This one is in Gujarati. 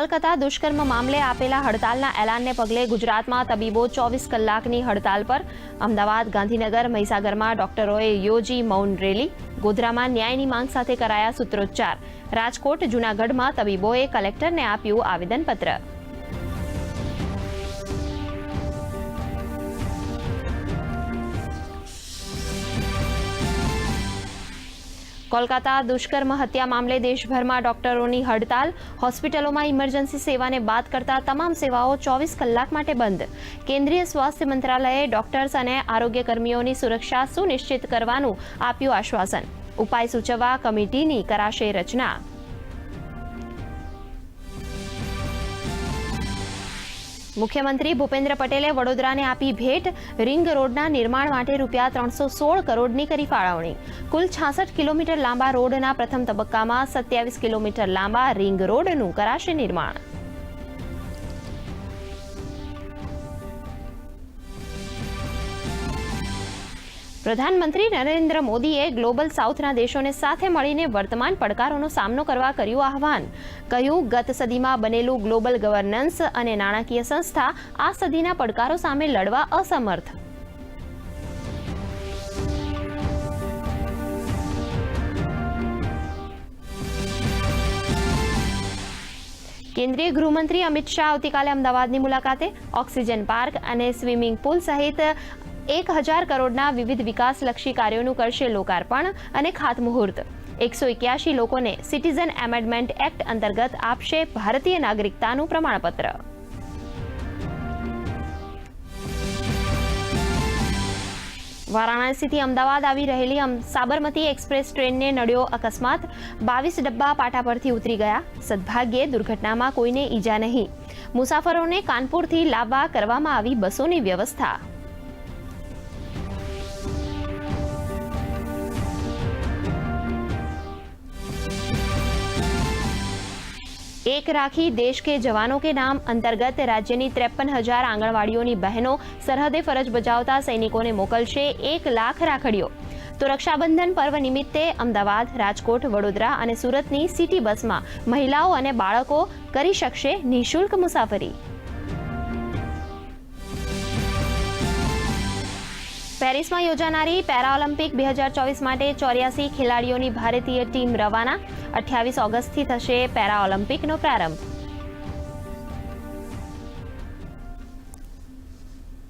કોલકાતા દુષ્કર્મ મામલે આપેલા હડતાલના એલાનને પગલે ગુજરાતમાં તબીબો ચોવીસ કલાકની હડતાલ પર. અમદાવાદ, ગાંધીનગર, મહીસાગરમાં ડોક્ટરોએ યોજી મૌન રેલી. ગોધરામાં ન્યાયની માંગ સાથે કરાયા સૂત્રોચ્ચાર. રાજકોટ, જૂનાગઢમાં તબીબોએ કલેક્ટરને આપ્યું આવેદનપત્ર. કોલકાતા દુષ્કર્મ હત્યા મામલે દેશભરમાં ડોક્ટરોની હડતાલ. હોસ્પિટલોમાં ઇમરજન્સી સેવાને બાદ કરતા તમામ સેવાઓ ચોવીસ કલાક માટે બંધ. કેન્દ્રીય સ્વાસ્થ્ય મંત્રાલયે ડોક્ટર્સ અને આરોગ્ય કર્મીઓની સુરક્ષા સુનિશ્ચિત કરવાનું આપ્યું આશ્વાસન. ઉપાય સૂચવવા કમિટીની કરાશે રચના. મુખ્યમંત્રી ભૂપેન્દ્ર પટેલે વડોદરાને આપી ભેટ. રિંગ રોડના નિર્માણ માટે રૂપિયા ત્રણસો સોળ કરોડની કરી ફાળવણી. કુલ છાસઠ કિલોમીટર લાંબા રોડના પ્રથમ તબક્કામાં સત્યાવીસ કિલોમીટર લાંબા રિંગ રોડનું કરાશે નિર્માણ. પ્રધાનમંત્રી નરેન્દ્ર મોદીએ ગ્લોબલ સાઉથના દેશોને સાથે મળીને વર્તમાન પડકારોનો સામનો કરવા કર્યું આહવાન. કહ્યું, ગત સદીમાં બનેલું ગ્લોબલ ગવર્નન્સ અને નાણાકીય સંસ્થા આ સદીના પડકારો સામે લડવા અસમર્થ. કેન્દ્રીય ગૃહમંત્રી અમિત શાહ આવતીકાલે અમદાવાદની મુલાકાતે ઓક્સિજન પાર્ક અને સ્વિમિંગ પુલ સહિત એક હજાર કરોડના વિવિધ વિકાસલક્ષી કાર્યોનું કરશે લોકાર્પણ અને ખાતમુહૂર્ત. એકસો એક્યાસી લોકોને સિટીઝન એમેન્ડમેન્ટ એક્ટ અંતર્ગત આપશે ભારતીય નાગરિકતાનું પ્રમાણપત્ર. વારાણસીથી અમદાવાદ આવી રહેલી સાબરમતી એક્સપ્રેસ ટ્રેનને નડ્યો અકસ્માત. બાવીસ ડબ્બા પાટા પરથી ઉતરી ગયા. સદભાગ્યે દુર્ઘટનામાં કોઈને ઈજા નહીં. મુસાફરોને કાનપુરથી લાવવા કરવામાં આવી બસોની વ્યવસ્થા. એક રાખી દેશ કે જવાનો કે નામ અંતર્ગત રાજ્યની ત્રેપન હજાર આંગણવાડીઓની બહેનો સરહદે ફરજ બજાવતા સૈનિકોને મોકલશે એક લાખ રાખડીઓ. તો રક્ષાબંધન પર્વ નિમિત્તે અમદાવાદ, રાજકોટ, વડોદરા અને સુરતની સિટી બસમાં મહિલાઓ અને બાળકો કરી શકશે નિઃશુલ્ક મુસાફરી. પેરિસમાં યોજાનારી પેરાઓલિમ્પિક બે હજાર ચોવીસ માટે ચોર્યાસી ખેલાડીઓની ભારતીય ટીમ રવાના. અઠ્યાવીસ ઓગસ્ટથી થશે પેરાઓલિમ્પિકનો પ્રારંભ.